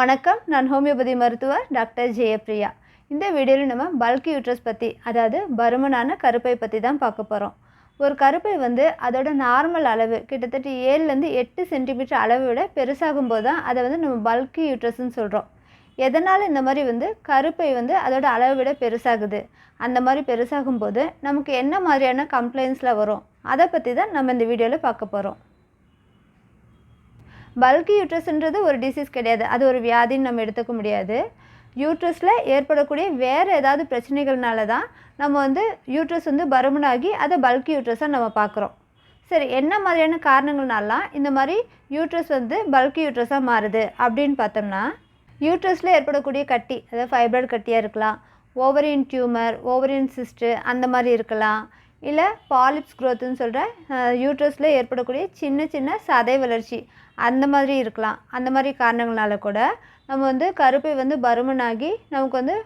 வணக்கம். நான் ஹோமியோபதி மருத்துவர் டாக்டர் ஜெயப்ரியா இந்த வீடியோவில் நம்ம பல்கி யூட்ரஸ் பற்றி அதாவது பருமனான கருப்பை பற்றி தான் பார்க்க போகிறோம் ஒரு கருப்பை வந்து அதோட நார்மல் அளவு கிட்டத்தட்ட ஏழுலேருந்து எட்டு சென்டிமீட்டர் அளவை விட பெருசாகும் போது தான் அதை வந்து நம்ம பல்கி யூட்ரஸ்ன்னு சொல்கிறோம் எதனால் இந்த மாதிரி வந்து கருப்பை வந்து அதோட அளவை விட பெருசாகுது? அந்த மாதிரி பெருசாகும் போது நமக்கு என்ன மாதிரியான கம்ப்ளைண்ட்ஸில் வரும்? அதை பற்றி தான் நம்ம இந்த வீடியோவில் பார்க்க போகிறோம் பல்கி யூட்ரஸ்ன்றது ஒரு டிசீஸ் கிடையாது. அது ஒரு வியாதின்னு நம்ம எடுத்துக்க முடியாது. யூட்ரஸில் ஏற்படக்கூடிய வேறு ஏதாவது பிரச்சனைகள்னால தான் நம்ம வந்து யூட்ரஸ் வந்து பருமனாகி அதை பல்கி யூட்ரஸாக நம்ம பார்க்குறோம். சரி என்ன மாதிரியான காரணங்கள்னாலாம் இந்த மாதிரி யூட்ரஸ் வந்து பல்கி யூட்ரஸாக மாறுது அப்படின்னு பார்த்தோம்னா யூட்ரஸில் ஏற்படக்கூடிய கட்டி அதாவது ஃபைப்ராய்டு கட்டியாக இருக்கலாம் ஓவரியன் டியூமர் ஓவரியன் சிஸ்ட்டு அந்த மாதிரி இருக்கலாம் இல்லை பாலிப்ஸ் க்ரோத்துன்னு சொல்கிற யூட்ரஸில் ஏற்படக்கூடிய சின்ன சின்ன சதை வளர்ச்சி அந்த மாதிரி இருக்கலாம். அந்த மாதிரி காரணங்களால கூட நம்ம வந்து கருப்பை வந்து பருமனாகி நமக்கு வந்து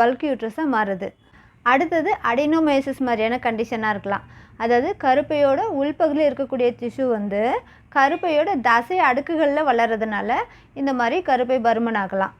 பல்க் யூட்ரஸாக மாறுது. அடுத்தது அடினோமயோசிஸ் மாதிரியான கண்டிஷனாக இருக்கலாம். அதாவது கருப்பையோட உள்பகுதியில் இருக்கக்கூடிய திசு வந்து கருப்பையோட தசை அடுக்குகளில் வளர்கிறதுனால இந்த மாதிரி கருப்பை பருமனாகலாம்.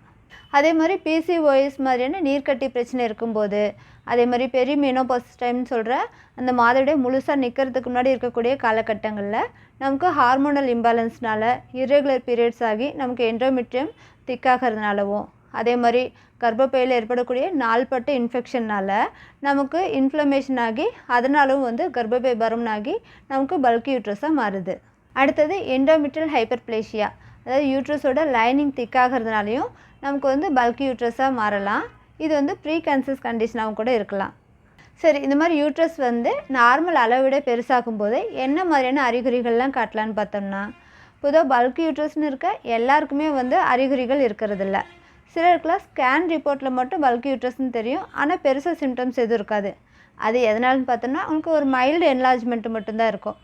அதே மாதிரி பிசிஓஎஸ் மாதிரியான நீர்க்கட்டி பிரச்சனை இருக்கும்போது அதே மாதிரி பெரிய மெனோபாஸ் டைம்னு சொல்கிற அந்த மாதவிடை முழுசாக நிற்கிறதுக்கு முன்னாடி இருக்கக்கூடிய காலகட்டங்களில் நமக்கு ஹார்மோனல் இம்பேலன்ஸ்னால இரெகுலர் பீரியட்ஸ் ஆகி நமக்கு என்ட்ரோமெட்ரியம் திக்காகிறதுனாலவும் அதே மாதிரி கர்ப்பப்பையில் ஏற்படக்கூடிய நாள்பட்ட இன்ஃபெக்ஷன்னால் நமக்கு இன்ஃப்ளமேஷன் ஆகி அதனாலும் வந்து கர்ப்பப்பை பருமனாகி நமக்கு பல்கி யூட்ரஸாக மாறுது. அடுத்தது எண்டோமெட்ரியல் ஹைப்பர்பிளேஷியா அதாவது யூட்ரஸோட லைனிங் திக்காகிறதுனாலையும் நமக்கு வந்து பல்கி யூட்ரஸாக மாறலாம். இது வந்து ப்ரீ கன்சஸ் கண்டிஷனாகவும் கூட இருக்கலாம். சரி இந்த மாதிரி யூட்ரஸ் வந்து நார்மல் அளவை விட பெருசாகும் போது என்ன மாதிரியான அறிகுறிகள்லாம் காட்டலான்னு பார்த்தோம்னா பொதுவாக பல்க் யூட்ரஸ்னு இருக்க எல்லாருக்குமே வந்து அறிகுறிகள் இருக்கிறதில்ல. சிலருக்குலாம் ஸ்கேன் ரிப்போர்ட்டில் மட்டும் பல்க் யூட்ரஸ்னு தெரியும். ஆனால் பெருசாக சிம்டம்ஸ் எதுவும் இருக்காது. அது எதனாலன்னு பார்த்தோம்னா அவங்களுக்கு ஒரு மைல்டு என்லார்ஜ்மெண்ட் மட்டும்தான் இருக்கும்.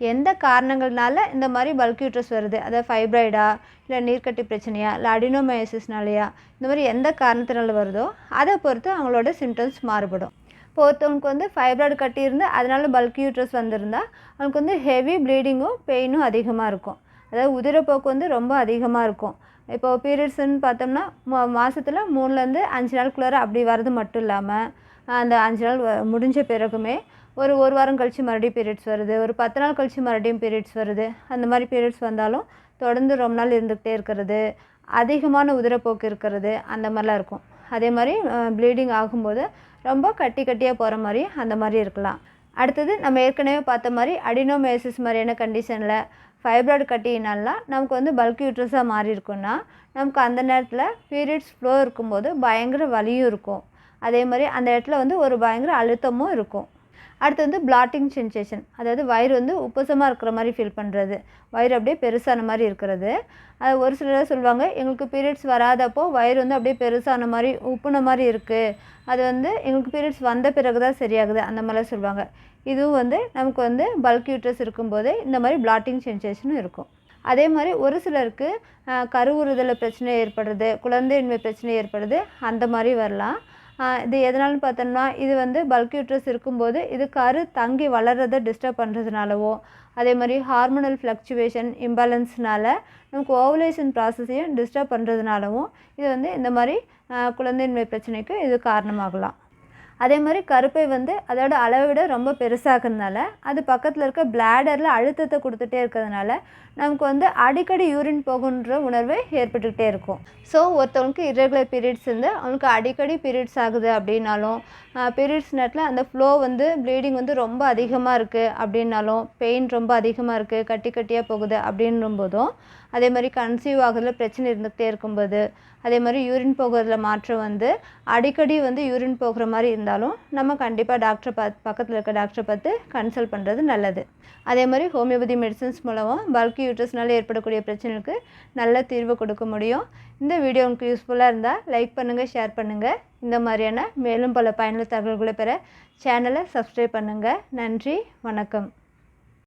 எந்த காரணங்கள்னால இந்த மாதிரி பல்க் யூட்ரஸ் வருது? அதாவது ஃபைப்ராய்டா இல்லை நீர்க்கட்டி பிரச்சனையா இல்லை அடினோமயோசிஸ்னாலையா இந்த மாதிரி எந்த காரணத்தினால வருதோ அதை பொறுத்து அவங்களோட சிம்டம்ஸ் மாறுபடும். இப்போ ஒருத்தவங்களுக்கு வந்து ஃபைப்ராய்டு கட்டியிருந்து அதனால பல்க் யூட்ரஸ் வந்திருந்தா அவங்களுக்கு வந்து ஹெவி ப்ளீடிங்கும் பெயினும் அதிகமாக இருக்கும். அதாவது உதிரப்போக்கு வந்து ரொம்ப அதிகமாக இருக்கும். இப்போது பீரியட்ஸ்ன்னு பார்த்தோம்னா மா மாதத்தில் மூணுலேருந்து அஞ்சு நாளுக்குள்ளார அப்படி வர்றது மட்டும் இல்லாமல் அந்த அஞ்சு நாள் வ- முடிஞ்ச பிறகுமே ஒரு ஒரு வாரம் கழித்து மறுபடியும் பீரியட்ஸ் வருது ஒரு பத்து நாள் கழித்து மறுபடியும் பீரியட்ஸ் வருது. அந்த மாதிரி பீரியட்ஸ் வந்தாலும் தொடர்ந்து ரொம்ப நாள் இருந்துக்கிட்டே இருக்கிறது அதிகமான உதிரப்போக்கு இருக்கிறது அந்த மாதிரிலாம் இருக்கும். அதே மாதிரி ப்ளீடிங் ஆகும்போது ரொம்ப கட்டி கட்டியாக போகிற மாதிரி அந்த மாதிரி இருக்கலாம். அடுத்தது நம்ம ஏற்கனவே பார்த்த மாதிரி அடினோமேசிஸ் மாதிரியான கண்டிஷனில் ஃபைப்ராய்டு கட்டினாலாம் நமக்கு வந்து பல்க் யூட்ரஸாக மாறி இருக்குன்னா நமக்கு அந்த நேரத்தில் பீரியட்ஸ் ஃப்ளோ இருக்கும்போது பயங்கர வலியும் இருக்கும். அதே மாதிரி அந்த இடத்துல வந்து ஒரு பயங்கர அழுத்தமும் இருக்கும். அடுத்து வந்து பிளாட்டிங் சென்சேஷன் அதாவது வயிறு வந்து உப்பசமாக இருக்கிற மாதிரி ஃபீல் பண்ணுறது வயிறு அப்படியே பெருசான மாதிரி இருக்கிறது. அது ஒரு சிலர் சொல்லுவாங்க எங்களுக்கு பீரியட்ஸ் வராதப்போ வயிறு வந்து அப்படியே பெருசான மாதிரி உப்புன மாதிரி இருக்குது அது வந்து எங்களுக்கு பீரியட்ஸ் வந்த பிறகு தான் சரியாகுது. அந்த மாதிரிலாம் சொல்லுவாங்க. இதுவும் வந்து நமக்கு வந்து பல்க் யூட்ரஸ் இருக்கும்போது இந்த மாதிரி பிளாட்டிங் சென்சேஷனும் இருக்கும். அதே மாதிரி ஒரு சிலருக்கு கருவுறுதலில் பிரச்சனை ஏற்படுறது குழந்தையின்மை பிரச்சனை ஏற்படுது அந்த மாதிரி வரலாம். இது எதனாலும் பார்த்தோம்னா இது வந்து பல்க் யூட்ரஸ் இருக்கும்போது இது கரு தங்கி வளர்றதை டிஸ்டர்ப் பண்ணுறதுனாலவோ அதே மாதிரி ஹார்மோனல் ஃப்ளக்சுவேஷன் இம்பேலன்ஸ்னால நமக்கு ஓவலேஷன் ப்ராசஸையும் டிஸ்டர்ப் பண்ணுறதுனாலவும் இது வந்து இந்த மாதிரி குழந்தையின்மை பிரச்சனைக்கு இது காரணமாகலாம். அதே மாதிரி கருப்பை வந்து அதோட அளவை விட ரொம்ப பெருசாகிறதுனால அது பக்கத்தில் இருக்க பிளாடரில் அழுத்தத்தை கொடுத்துட்டே இருக்கிறதுனால நமக்கு வந்து அடிக்கடி யூரின் போகுன்ற உணர்வு ஏற்பட்டுக்கிட்டே இருக்கும். ஸோ ஒருத்தவங்களுக்கு இரகுலர் பீரியட்ஸ் இருந்து அவங்களுக்கு அடிக்கடி பீரியட்ஸ் ஆகுது அப்படின்னாலும் பீரியட்ஸ் நேரத்தில் அந்த ஃப்ளோ வந்து ப்ளீடிங் வந்து ரொம்ப அதிகமாக இருக்குது அப்படின்னாலும் பெயின் ரொம்ப அதிகமாக இருக்குது கட்டி கட்டியாக போகுது அப்படின்னும் போதும் அதே மாதிரி கன்சீவ் ஆகுறதுல பிரச்சனை இருந்துகிட்டே இருக்கும்போது அதே மாதிரி யூரின் போகிறதுல மாற்றம் வந்து அடிக்கடி வந்து யூரின் போகிற மாதிரி இருந்தாலும் நம்ம கண்டிப்பாக டாக்டரை பார்த்து பக்கத்தில் இருக்க டாக்டரை பார்த்து கன்சல்ட் பண்ணுறது நல்லது. அதே மாதிரி ஹோமியோபதி மெடிசன்ஸ் மூலமும் பல்கி யூட்ரஸ்னால ஏற்படக்கூடிய பிரச்சனைக்கு நல்ல தீர்வு கொடுக்க முடியும். இந்த வீடியோ உங்களுக்கு யூஸ்ஃபுல்லாக இருந்தால் லைக் பண்ணுங்கள் ஷேர் பண்ணுங்கள் இந்த மாதிரியான மேலும் பல பயனுள்ள தகவல்களை பெற சேனலை சப்ஸ்கிரைப் பண்ணுங்கள் நன்றி வணக்கம்.